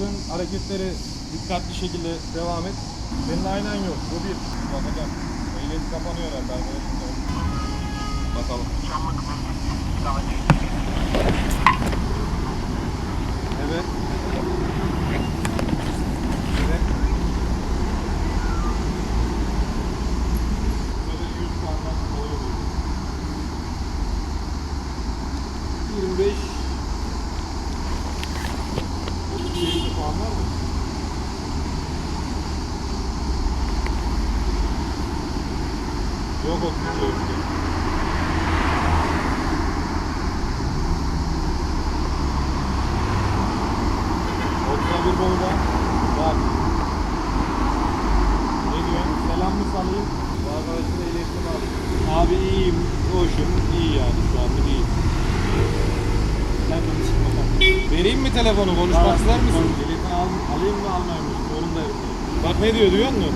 Yaptığın hareketleri dikkatli şekilde devam et. Senin aynen yok. Bu bir. Bakacağım. Ehliyet kapanıyor herhalde. Bakalım. Evet. Evet. Böyle 100 puandan kolay oluyor. 25 20 puan var mı? Yok o yok. Otuz bir boyda var. Ne diyorsun? Selam mı salayım? Bu arkadaşın ehliyetini al. Abi iyiyim. Hoşum. İyi yani şu anda iyi. Sen konuşun bakalım. Vereyim mi telefonu? Konuşmak ister misin? Ehliyetini al, alayım mı almayayım mı? Sorun da. Bak ne diyor duyuyor musun?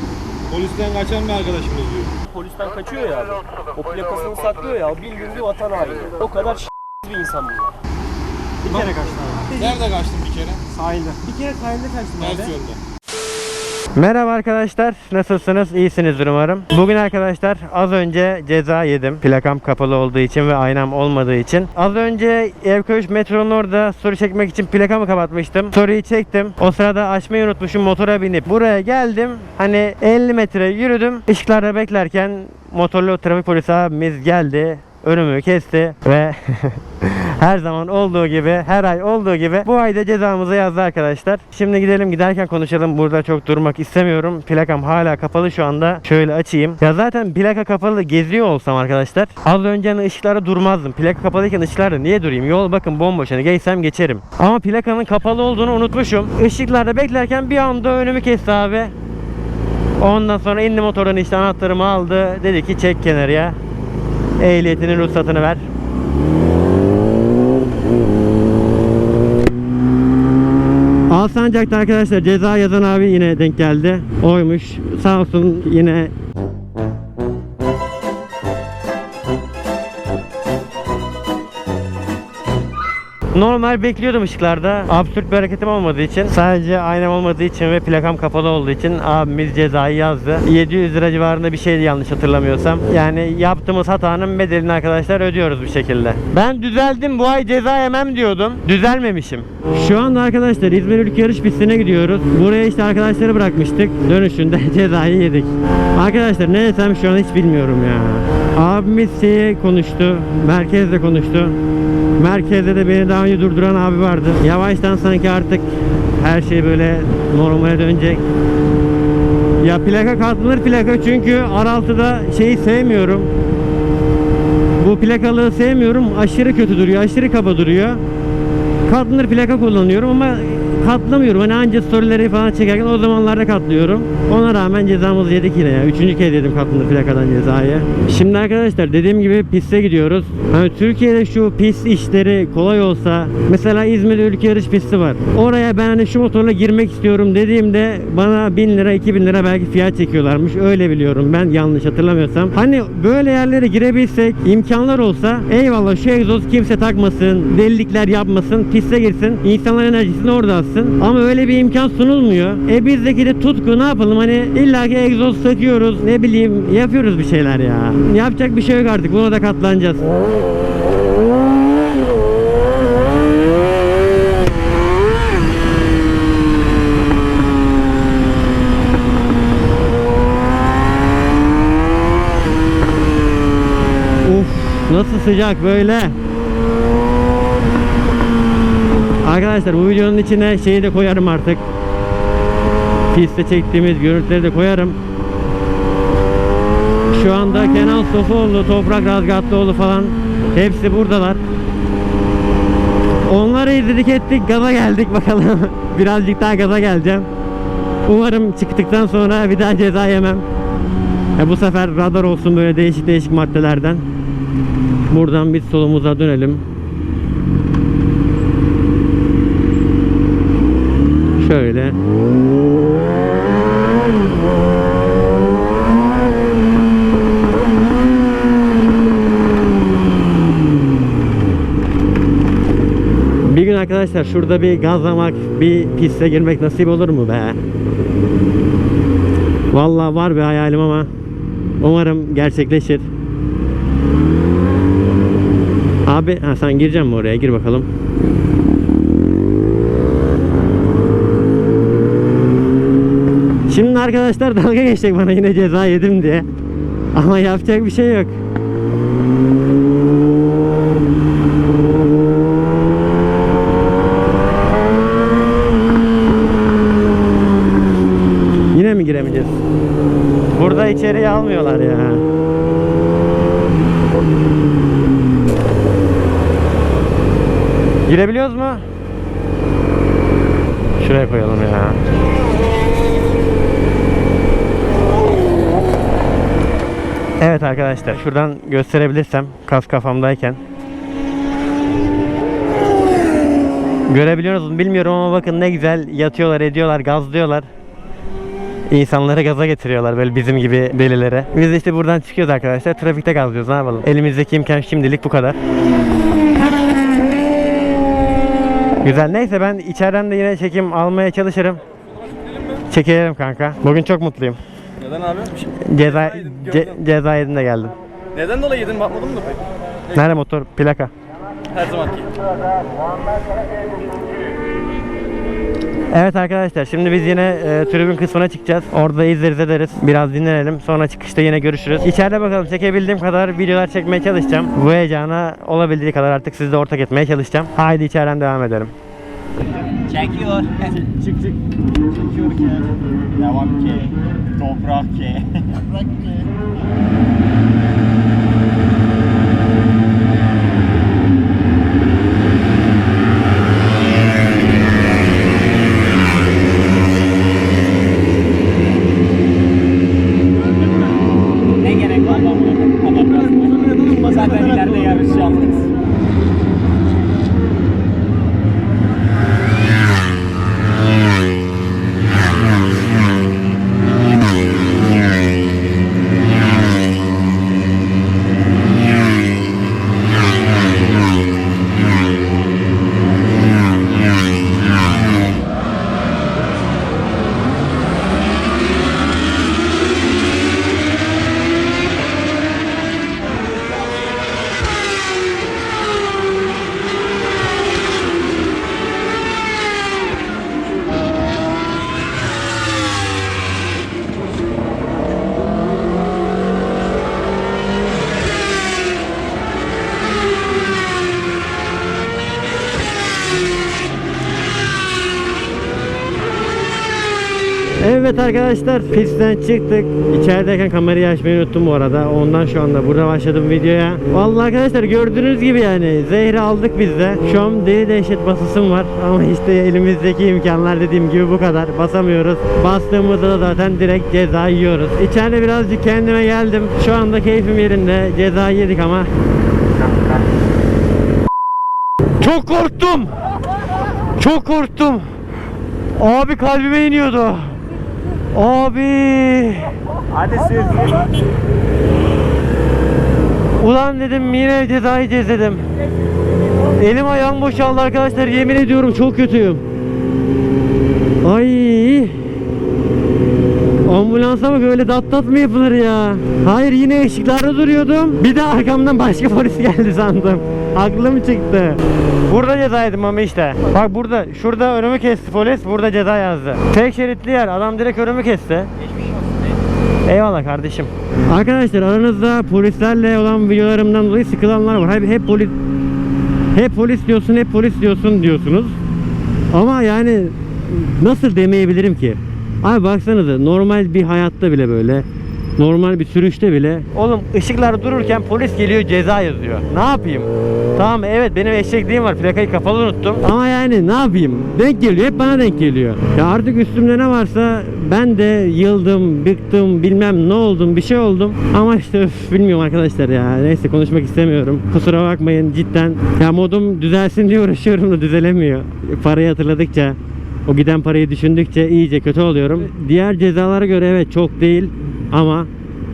Polisten kaçan bir arkadaşımız diyor. Polisten kaçıyor ya abi. O plakasını saklıyor ya. Bildiğin bir vatan haini. O kadar bir insan bunlar. Bir kere kaçtım abi. Nerede kaçtın bir kere? Sahilde. Bir kere sahilde kaçtım Ters abi. yönde. Merhaba arkadaşlar. Nasılsınız? İyisinizdir umarım. Bugün arkadaşlar az önce ceza yedim. Plakam kapalı olduğu için ve aynam olmadığı için. Az önce Evköş metronun orada soru çekmek için plakamı kapatmıştım. Soruyu çektim. O sırada açmayı unutmuşum motora binip. Buraya geldim. Hani 50 metre yürüdüm. Işıklarda beklerken motorlu trafik polisi abimiz geldi. Önümü kesti ve her zaman olduğu gibi, her ay olduğu gibi bu ayda cezamızı yazdı arkadaşlar. Şimdi gidelim giderken konuşalım. Burada çok durmak istemiyorum. Plakam hala kapalı şu anda. Şöyle açayım. Ya zaten plaka kapalı geziyor olsam arkadaşlar az önce hani ışıklarda durmazdım. Plaka kapalıyken ışıklarda niye durayım? Yol bakın bomboş hani geçsem geçerim. Ama plakanın kapalı olduğunu unutmuşum. Işıklarda beklerken bir anda önümü kesti abi. Ondan sonra indi motorun işte anahtarımı aldı. Dedi ki çek kenarıya. Ehliyetinin ruhsatını ver. Alsancak'ta arkadaşlar ceza yazan abi yine denk geldi. Oymuş. Sağ olsun yine Normal bekliyordum ışıklarda. Absürt bir hareketim olmadığı için, sadece aynam olmadığı için ve plakam kapalı olduğu için abimiz cezayı yazdı. 700 lira civarında bir şeydi yanlış hatırlamıyorsam. Yani yaptığımız hatanın bedelini arkadaşlar ödüyoruz bir şekilde. Ben düzeldim bu ay ceza yemem diyordum. Düzelmemişim. Şu anda arkadaşlar İzmir Ülke Yarış Pisti'ne gidiyoruz. Buraya işte arkadaşları bırakmıştık. Dönüşünde cezayı yedik. Arkadaşlar ne desem şu an hiç bilmiyorum ya. Abimiz şeye konuştu. Merkezle konuştu. Merkezde de beni daha önce durduran abi vardı. Yavaştan sanki artık her şey böyle normale dönecek. Ya plaka katlanır plaka çünkü R6'da şeyi sevmiyorum. Bu plakalığı sevmiyorum. Aşırı kötü duruyor. Aşırı kaba duruyor. Katlanır plaka kullanıyorum ama katlamıyorum. Hani anca storyleri falan çekerken o zamanlarda katlıyorum. Ona rağmen cezamızı yedik yine ya. Üçüncü kez yedim katlanır plakadan cezayı. Şimdi arkadaşlar dediğim gibi piste gidiyoruz. Hani Türkiye'de şu pist işleri kolay olsa mesela İzmir'de ülke yarış pisti var. Oraya ben hani şu motorla girmek istiyorum dediğimde bana 1000 lira 2000 lira belki fiyat çekiyorlarmış. Öyle biliyorum ben yanlış hatırlamıyorsam. Hani böyle yerlere girebilsek imkanlar olsa eyvallah şu egzoz kimse takmasın, delilikler yapmasın, piste girsin. İnsanlar enerjisini orada atsın. Ama öyle bir imkan sunulmuyor. E bizdeki de tutku ne yapalım hani illaki egzoz takıyoruz ne bileyim yapıyoruz bir şeyler ya. Yapacak bir şey yok artık buna da katlanacağız. Uf nasıl sıcak böyle. Arkadaşlar bu videonun içine şeyi de koyarım artık. Piste çektiğimiz görüntüleri de koyarım. Şu anda Kenan Sofuoğlu, Toprak Razgatlıoğlu falan hepsi buradalar. Onları izledik ettik gaza geldik bakalım. Birazcık daha gaza geleceğim. Umarım çıktıktan sonra bir daha ceza yemem. Ya bu sefer radar olsun böyle değişik değişik maddelerden. Buradan biz solumuza dönelim. Şöyle. Bir gün arkadaşlar şurada bir gazlamak, bir piste girmek nasip olur mu be? Vallahi var bir hayalim ama umarım gerçekleşir. Abi ha sen gireceksin mi oraya? Gir bakalım. Şimdi arkadaşlar dalga geçecek bana yine ceza yedim diye. Ama yapacak bir şey yok. Yine mi giremeyeceğiz? Burada içeriye almıyorlar ya. Girebiliyoruz mu? Şuraya koyalım ya. Evet arkadaşlar şuradan gösterebilirsem kas kafamdayken Görebiliyorsunuz bilmiyorum ama bakın ne güzel yatıyorlar ediyorlar gazlıyorlar İnsanları gaza getiriyorlar böyle bizim gibi delilere. Biz de işte buradan çıkıyoruz arkadaşlar. Trafikte gazlıyoruz ne yapalım. Elimizdeki imkan şimdilik bu kadar. Güzel. Neyse ben içeriden de yine çekim almaya çalışırım. Çekelim kanka. Bugün çok mutluyum. Neden abi? Ceza, Gördüm. ce, ceza yedim de geldim. Neden dolayı yedin bakmadın mı pek? Nerede motor? Plaka. Her zamanki. Evet arkadaşlar şimdi biz yine e, tribün kısmına çıkacağız. Orada izleriz ederiz. Biraz dinlenelim. Sonra çıkışta yine görüşürüz. İçeride bakalım çekebildiğim kadar videolar çekmeye çalışacağım. Bu heyecana olabildiği kadar artık sizle ortak etmeye çalışacağım. Haydi içeriden devam edelim. Çekiyor. çık çık. Çekiyor ki. Devam ki. Toprak ki. Toprak ki. Ne gerek var lan buna? Kapatmaz. Zaten ileride yarışacağız. Evet arkadaşlar pistten çıktık. İçerideyken kamerayı açmayı unuttum bu arada. Ondan şu anda burada başladım videoya. Vallahi arkadaşlar gördüğünüz gibi yani zehri aldık biz de. Şu an deli dehşet basısım var. Ama işte elimizdeki imkanlar dediğim gibi bu kadar. Basamıyoruz. Bastığımızda da zaten direkt ceza yiyoruz. İçeride birazcık kendime geldim. Şu anda keyfim yerinde. Ceza yedik ama. Çok korktum. Çok korktum. Abi kalbime iniyordu. Abi. Hadi siz. Ulan dedim yine ceza yiyeceğiz dedim. Elim ayağım boşaldı arkadaşlar yemin ediyorum çok kötüyüm. Ay. Ambulansa bak öyle dat dat mı yapılır ya? Hayır yine ışıklarda duruyordum. Bir de arkamdan başka polis geldi sandım. Aklım çıktı. Burada ceza yedim ama işte. Bak burada şurada önümü kesti polis burada ceza yazdı. Tek şeritli yer adam direkt önümü kesti. Eyvallah kardeşim. Arkadaşlar aranızda polislerle olan videolarımdan dolayı sıkılanlar var. Hep, hep polis hep polis diyorsun, hep polis diyorsun diyorsunuz. Ama yani nasıl demeyebilirim ki? Abi baksanıza normal bir hayatta bile böyle normal bir sürüşte bile oğlum ışıklar dururken polis geliyor ceza yazıyor. Ne yapayım? Tamam evet benim eşekliğim var. Plakayı kapalı unuttum. Ama yani ne yapayım? Denk geliyor. Hep bana denk geliyor. Ya artık üstümde ne varsa ben de yıldım, bıktım, bilmem ne oldum, bir şey oldum. Ama işte öf, bilmiyorum arkadaşlar ya. Neyse konuşmak istemiyorum. Kusura bakmayın cidden. Ya modum düzelsin diye uğraşıyorum da düzelemiyor. Parayı hatırladıkça o giden parayı düşündükçe iyice kötü oluyorum. Diğer cezalara göre evet çok değil ama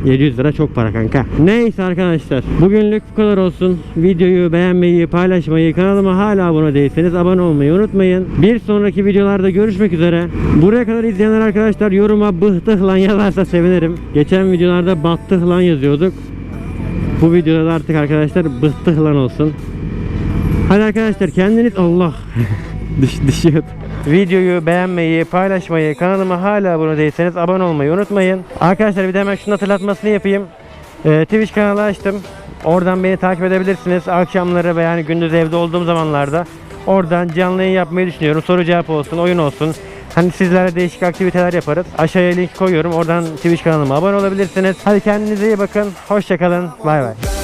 700 lira çok para kanka. Neyse arkadaşlar. Bugünlük bu kadar olsun. Videoyu beğenmeyi, paylaşmayı, kanalıma hala abone değilseniz abone olmayı unutmayın. Bir sonraki videolarda görüşmek üzere. Buraya kadar izleyenler arkadaşlar yoruma bıhtıh lan yazarsa sevinirim. Geçen videolarda battıh lan yazıyorduk. Bu videoda da artık arkadaşlar bıhtıh lan olsun. Hadi arkadaşlar kendiniz Allah Düş, düşüyordu. Videoyu beğenmeyi, paylaşmayı, kanalıma hala abone değilseniz abone olmayı unutmayın. Arkadaşlar bir de hemen şunun hatırlatmasını yapayım. Ee, Twitch kanalı açtım. Oradan beni takip edebilirsiniz. Akşamları ve yani gündüz evde olduğum zamanlarda oradan canlı yayın yapmayı düşünüyorum. Soru cevap olsun, oyun olsun. Hani sizlerle değişik aktiviteler yaparız. Aşağıya link koyuyorum. Oradan Twitch kanalıma abone olabilirsiniz. Hadi kendinize iyi bakın. Hoşçakalın. Bay bay.